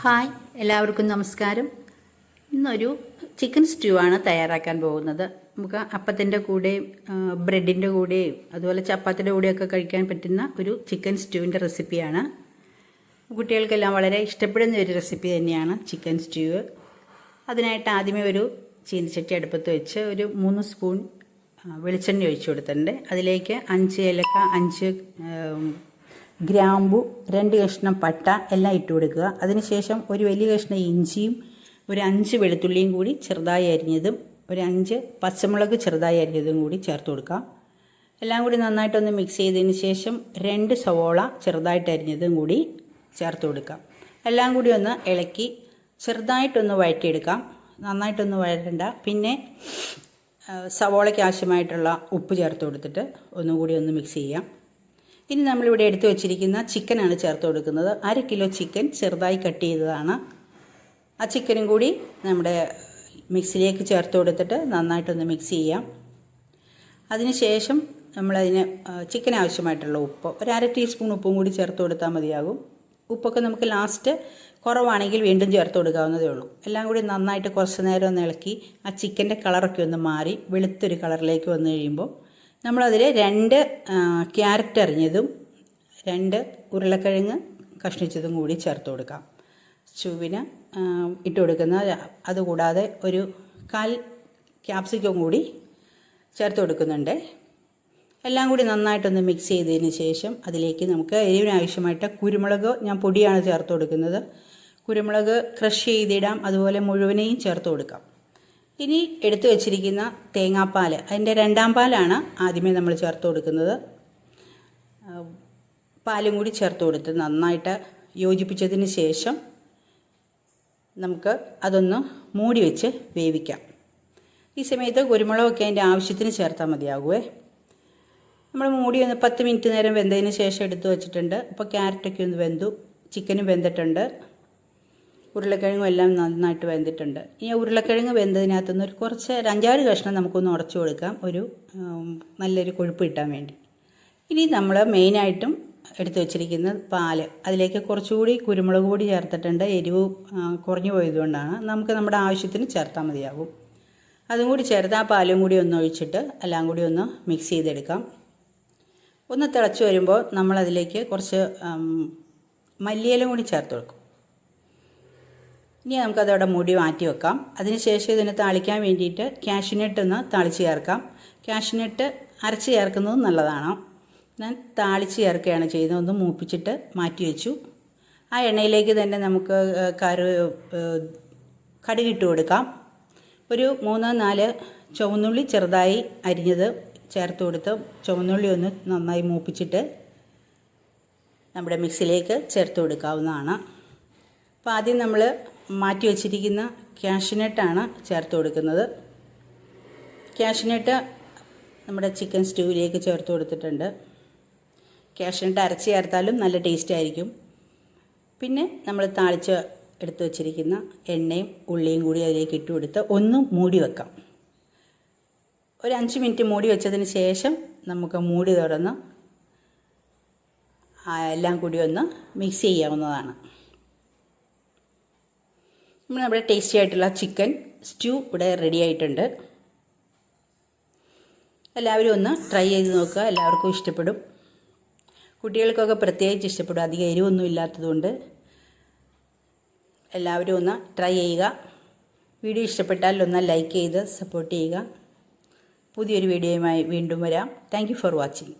Hi എല്ലാവർക്കും നമസ്കാരം. ഇന്നൊരു ചിക്കൻ സ്റ്റ്യൂ ആണ് തയ്യാറാക്കാൻ പോകുന്നത്. നമുക്ക് അപ്പത്തിന്റെ കൂടെയും ബ്രെഡിന്റെ കൂടെയും അതുപോലെ ചപ്പാത്തിന്റെ കൂടെയൊക്കെ കഴിക്കാൻ പറ്റുന്ന ഒരു ചിക്കൻ സ്റ്റൂവിന്റെ റെസിപ്പിയാണ് കുട്ടികൾക്കെല്ലാം വളരെ ഇഷ്ടപ്പെടുന്ന ഒരു റെസിപ്പി തന്നെയാണ് ചിക്കൻ സ്റ്റൂ അതിനായിട്ട് ആദ്യമേ ഒരു ചീനിച്ചട്ടി അടുപ്പത്ത് വെച്ച് ഒരു മൂന്ന് സ്പൂൺ വെളിച്ചെണ്ണ ഒഴിച്ചു കൊടുത്തിട്ടുണ്ട്. അതിലേക്ക് അഞ്ച് ഏലക്ക അഞ്ച് ഗ്രാമ്പു രണ്ട് കഷ്ണം പട്ട എല്ലാം ഇട്ട് കൊടുക്കുക. അതിനുശേഷം ഒരു വലിയ കഷ്ണം ഇഞ്ചിയും ഒരു അഞ്ച് വെളുത്തുള്ളിയും കൂടി ചെറുതായി അരിഞ്ഞതും ഒരു അഞ്ച് പച്ചമുളക് ചെറുതായി അരിഞ്ഞതും കൂടി ചേർത്ത് കൊടുക്കാം എല്ലാം കൂടി നന്നായിട്ടൊന്ന് മിക്സ് ചെയ്തതിന് ശേഷം രണ്ട് സവോള ചെറുതായിട്ട് അരിഞ്ഞതും കൂടി ചേർത്ത് കൊടുക്കാം എല്ലാം കൂടി ഒന്ന് ഇളക്കി ചെറുതായിട്ടൊന്ന് വഴറ്റിയെടുക്കാം. നന്നായിട്ടൊന്ന് വഴറ്റണ്ട. പിന്നെ സവോളയ്ക്ക് ആവശ്യമായിട്ടുള്ള ഉപ്പ് ചേർത്ത് കൊടുത്തിട്ട് ഒന്നുകൂടി ഒന്ന് മിക്സ് ചെയ്യാം. ഇനി നമ്മളിവിടെ എടുത്തു വെച്ചിരിക്കുന്ന ചിക്കനാണ് ചേർത്ത് കൊടുക്കുന്നത്. അര കിലോ ചിക്കൻ ചെറുതായി കട്ട് ചെയ്തതാണ്. ആ ചിക്കനും കൂടി നമ്മുടെ മിക്സിലേക്ക് ചേർത്ത് കൊടുത്തിട്ട് നന്നായിട്ടൊന്ന് മിക്സ് ചെയ്യാം. അതിനുശേഷം നമ്മളതിന് ചിക്കൻ ആവശ്യമായിട്ടുള്ള ഉപ്പ് ഒരു അര ടീസ്പൂൺ ഉപ്പും കൂടി ചേർത്ത് കൊടുത്താൽ മതിയാകും. ഉപ്പൊക്കെ നമുക്ക് ലാസ്റ്റ് കുറവാണെങ്കിൽ വീണ്ടും ചേർത്ത് കൊടുക്കാവുന്നതേ ഉള്ളൂ. എല്ലാം കൂടി നന്നായിട്ട് കുറച്ച് നേരം ഒന്ന് ഇളക്കി ആ ചിക്കന്റെ കളറൊക്കെ ഒന്ന് മാറി വെളുത്തൊരു കളറിലേക്ക് വന്നു കഴിയുമ്പോൾ നമ്മളതിൽ രണ്ട് ക്യാരറ്റ് അരിഞ്ഞതും രണ്ട് ഉരുളക്കിഴങ്ങ് കഷ്ണിച്ചതും കൂടി ചേർത്ത് കൊടുക്കാം. ചുവിന് ഇട്ട് കൊടുക്കുന്ന അതുകൂടാതെ ഒരു കാൽ ക്യാപ്സിക്കം കൂടി ചേർത്ത് കൊടുക്കുന്നുണ്ട്. എല്ലാം കൂടി നന്നായിട്ടൊന്ന് മിക്സ് ചെയ്തതിന് ശേഷം അതിലേക്ക് നമുക്ക് എരിവിനാവശ്യമായിട്ട് കുരുമുളക് ഞാൻ പൊടിയാണ് ചേർത്ത് കൊടുക്കുന്നത്. കുരുമുളക് ക്രഷ് ചെയ്തിടാം. അതുപോലെ മുഴുവനെയും ചേർത്ത് കൊടുക്കാം. ഇനി എടുത്തു വച്ചിരിക്കുന്ന തേങ്ങാപ്പാൽ അതിന്റെ രണ്ടാം പാലാണ് ആദ്യമേ നമ്മൾ ചേർത്ത് കൊടുക്കുന്നത്. പാലും കൂടി ചേർത്ത് കൊടുത്ത് നന്നായിട്ട് യോജിപ്പിച്ചതിന് ശേഷം നമുക്ക് അതൊന്ന് മൂടി വെച്ച് വേവിക്കാം. ഈ സമയത്ത് കുരുമുളകൊക്കെ അതിന്റെ ആവശ്യത്തിന് ചേർത്താൽ മതിയാകുമേ നമ്മൾ മൂടി ഒന്ന് പത്ത് മിനിറ്റ് നേരം വെന്തതിന് ശേഷം എടുത്തു വച്ചിട്ടുണ്ട്. അപ്പോൾ ക്യാരറ്റൊക്കെ ഒന്ന് വെന്തു. ചിക്കനും വെന്തിട്ടുണ്ട്. ഉരുളക്കിഴങ്ങും എല്ലാം നന്നായിട്ട് വെന്തിട്ടുണ്ട്. ഇനി ഉരുളക്കിഴങ്ങ് വെന്തതിനകത്തുനിന്ന് ഒരു കുറച്ച് ഒരു അഞ്ചാറ് കഷ്ണം നമുക്കൊന്ന് ഉടച്ചു കൊടുക്കാം. ഒരു നല്ലൊരു കൊഴുപ്പ് കിട്ടാൻ വേണ്ടി. ഇനി നമ്മൾ മെയിനായിട്ടും എടുത്തു വെച്ചിരിക്കുന്ന പാൽ. അതിലേക്ക് കുറച്ചുകൂടി കുരുമുളക് പൊടി ചേർത്തിട്ടുണ്ട്. എരിവ് കുറഞ്ഞു പോയതുകൊണ്ടാണ് നമുക്ക് നമ്മുടെ ആവശ്യത്തിന് ചേർത്താൽ മതിയാകും. അതും കൂടി ചേർത്ത് ആ പാലും കൂടി ഒന്ന് ഒഴിച്ചിട്ട് എല്ലാം കൂടി ഒന്ന് മിക്സ് ചെയ്തെടുക്കാം. ഒന്ന് തിളച്ച് വരുമ്പോൾ നമ്മളതിലേക്ക് കുറച്ച് മല്ലിയിലും കൂടി ചേർത്ത് കൊടുക്കും. ഇനി നമുക്കതവിടെ മുടി മാറ്റി വെക്കാം. അതിനുശേഷം ഇതിന് താളിക്കാൻ വേണ്ടിയിട്ട് കാഷ്യൂനട്ട് ഒന്ന് താളിച്ച് ചേർക്കാം. കാഷ്യൂനട്ട് അരച്ച് ചേർക്കുന്നത് നല്ലതാണ്. ഞാൻ താളിച്ച് ചേർക്കുകയാണ് ചെയ്യുന്നത്. ഒന്ന് മൂപ്പിച്ചിട്ട് മാറ്റി വെച്ചു. ആ എണ്ണയിലേക്ക് തന്നെ നമുക്ക് കരു കടുകിട്ട് കൊടുക്കാം. ഒരു മൂന്ന് നാല് ചുവന്നുള്ളി ചെറുതായി അരിഞ്ഞത് ചേർത്ത് കൊടുത്ത് ചുവന്നുള്ളി ഒന്ന് നന്നായി മൂപ്പിച്ചിട്ട് നമ്മുടെ മിക്സിലേക്ക് ചേർത്ത് കൊടുക്കാവുന്നതാണ്. അപ്പോൾ ആദ്യം നമ്മൾ മാറ്റി വച്ചിരിക്കുന്ന ക്യാഷിനെട്ടാണ് ചേർത്ത് കൊടുക്കുന്നത്. ക്യാഷിനെട്ട് നമ്മുടെ ചിക്കൻ സ്റ്റൂവിലേക്ക് ചേർത്ത് കൊടുത്തിട്ടുണ്ട്. ക്യാഷിനെട്ട് അരച്ച് ചേർത്താലും നല്ല ടേസ്റ്റ് ആയിരിക്കും. പിന്നെ നമ്മൾ താളിച്ച് എടുത്തു വച്ചിരിക്കുന്ന എണ്ണയും ഉള്ളിയും കൂടി അതിലേക്ക് ഇട്ട് കൊടുത്ത് ഒന്ന് മൂടി വെക്കാം. ഒരു അഞ്ച് മിനിറ്റ് മൂടി വെച്ചതിന് ശേഷം നമുക്ക് മൂടി തുറന്ന് എല്ലാം കൂടി ഒന്ന് മിക്സ് ചെയ്യാവുന്നതാണ്. നമ്മൾ നമ്മുടെ ടേസ്റ്റി ആയിട്ടുള്ള ചിക്കൻ സ്റ്റൂ ഇവിടെ റെഡി ആയിട്ടുണ്ട്. എല്ലാവരും ഒന്ന് ട്രൈ ചെയ്ത് നോക്കുക. എല്ലാവർക്കും ഇഷ്ടപ്പെടും. കുട്ടികൾക്കൊക്കെ പ്രത്യേകിച്ച് ഇഷ്ടപ്പെടും. അധികം എരിവൊന്നും ഇല്ലാത്തതുകൊണ്ട്. എല്ലാവരും ഒന്ന് ട്രൈ ചെയ്യുക. വീഡിയോ ഇഷ്ടപ്പെട്ടാൽ ഒന്ന് ലൈക്ക് ചെയ്ത് സപ്പോർട്ട് ചെയ്യുക. പുതിയൊരു വീഡിയോയുമായി വീണ്ടും വരാം. Thank for watching